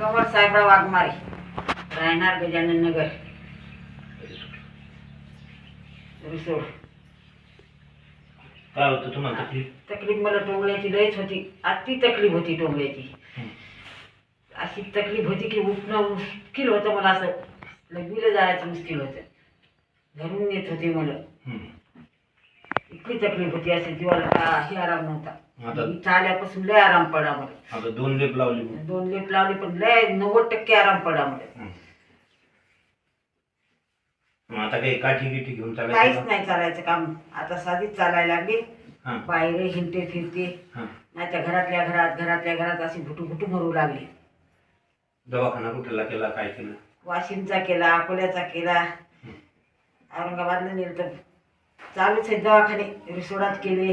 साहेबराव वाघमारे. राहणार गजानन नगर रिसोड काय होतं तुम्हाला तकलीफ? तकलीफ मला टोंगल्याची लयच होती. अति तकलीफ होती टोंगल्याची. अशी तकलीफ होती की उठणं मुश्किल होतं मला असं. लग्नीला जायचं मुश्किल होतं. घरून येत होते मला. इतकी तकलीफ होती असे जीवाला काही आराम नव्हता. आता इथं आल्यापासून लय आराम पडा मला. आता दोन लेप लावली मी. दोन लेप लावले पण लय नव्वद टक्के आराम पडा मला. हं. मग आता काही काठी गिठी घेऊन काहीच चालायचं नाही चालायचं काम. आता साधीच चालायला लागली. हां. बाहेर हिंडते फिरते. हां. नाही तर घरातल्या घरात घरातल्या घरात अशी घुटू घुटू मरू लागली. दवाखाना कुठला केला काय केलं? वाशिमचा केला अकोल्याचा केला. औरंगाबादला नेलं तर चालूच आहे दवाखाने रिसोडात केले.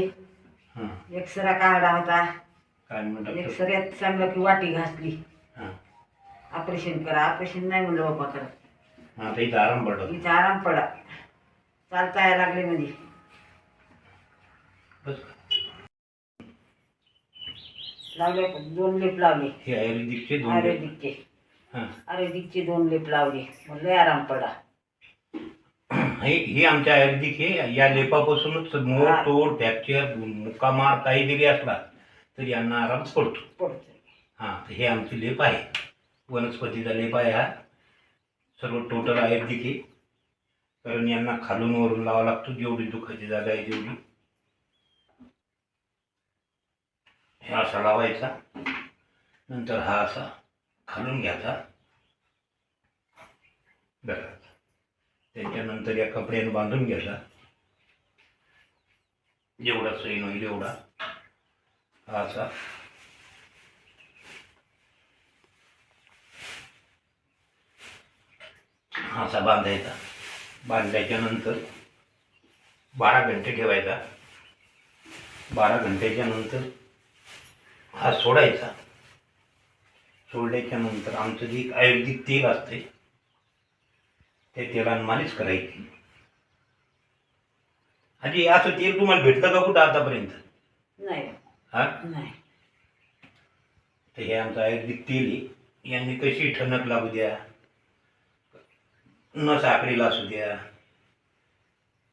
हां. एक्सरा काढला होता. काय डॉक्टर एक्सऱ्यात चांगलं की वाटी घासली. हां. ऑपरेशन करा. ऑपरेशन नाही म्हणलं बाबा करा आता इथं आराम पडत इथं आराम पडा चालता यायला लागले म्हणजे बस. लावले दोन लेप लावले. हे आयुर्वेदिकचे दोन आयुर्वेदिकचे. हां. आयुर्वेदिकचे दोन लेप लावले. म्हणलं आराम पडा हे हे आमच्या आयुर्वेदिक हे या लेपापासूनच मोड तोड फ्रॅक्चर मुक्कामार काही जरी असला तरी यांना आराम पडतो. पडतो. हां तर हे आमचे लेप आहे. वनस्पतीचा लेप आहे हा. सर्व टोटल आयुर्वेदिक आहे कारण यांना खालून वरून लावा लागतो जेवढी दुखाची जागा आहे जेवढी हे असा लावायचा. नंतर हा असा खालून घ्यायचा. बघा त्याच्यानंतर या कपड्याने बांधून घ्यायचा जेवढा सैन होईल एवढा हा असा. असा बांधायचा. बांधल्याच्या नंतर बारा घंटे ठेवायचा. बारा घंट्याच्या नंतर हा सोडायचा. सोडल्याच्या नंतर आमचं जे एक आयुर्वेदिक तेल असते त्या तेलानं मालिश करायची. आणि असं तेल तुम्हाला भेटलं का कुठं आतापर्यंत? नाही. हा? नाही. तर हे आमचं आयुर्वेदिक तेल यांनी कशी ठणक लागू द्या? न साखळीला असू द्या.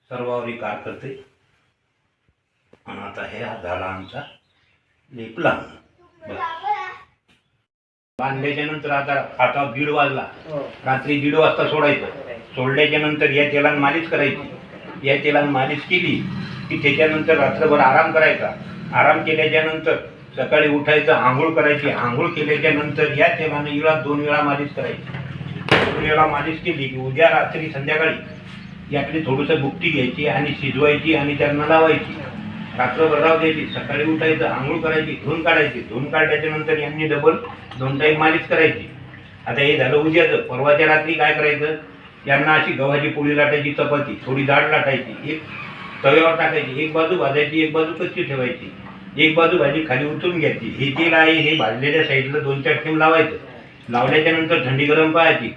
सर्वावरी कार करते. आणि आता हे झाला आमचा लेप लावून बस. बांधल्याच्या नंतर आता आता दीड वाजला. हो. रात्री दीड वाजता सोडायचं. सोडल्याच्या नंतर या तेलानं मालिश करायची. या तेलानं मालिश केली की त्याच्यानंतर रात्रभर आराम करायचा. आराम केल्याच्यानंतर सकाळी उठायचं आंघोळ करायची. आंघोळ केल्याच्यानंतर या तेलानं इळा दोन वेळा मालिश करायची. दोन वेळा मालिश केली की उद्या रात्री संध्याकाळी यातली थोडंसं भुकटी घ्यायची आणि शिजवायची आणि त्यांना लावायची. रात्रभर राव द्यायची. सकाळी उठायचं आंघोळ करायची धुवून काढायची. धुवून काढल्याच्या नंतर यांनी डबल दोन टाईम मालिश करायची. आता हे झालं उद्याचं. परवाच्या रात्री काय करायचं? यांना अशी गव्हाची पोळी लाटायची चपाती थोडी जाड लाटायची एक तव्यावर टाकायची एक बाजू भाजायची एक बाजू कच्ची ठेवायची एक बाजू भाजी खाली उतरून घ्यायची. हे तेल आहे हे भाजलेल्या साईडला दोन चार थेंब लावायचं. लावल्याच्या नंतर थंडी गरम पाहायची.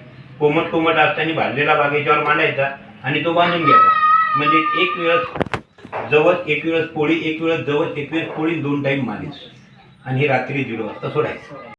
कोमट कोमट असताना भाजलेला बागेच्यावर मांडायचा आणि तो बांधून घ्यायचा. म्हणजे एक वेळेस जवळ एक वेळेस पोळी एक वेळेस जवळ एक वेळेस पोळी दोन टाईम मालिश आणि हे रात्री दीड वाजता सोडायचं.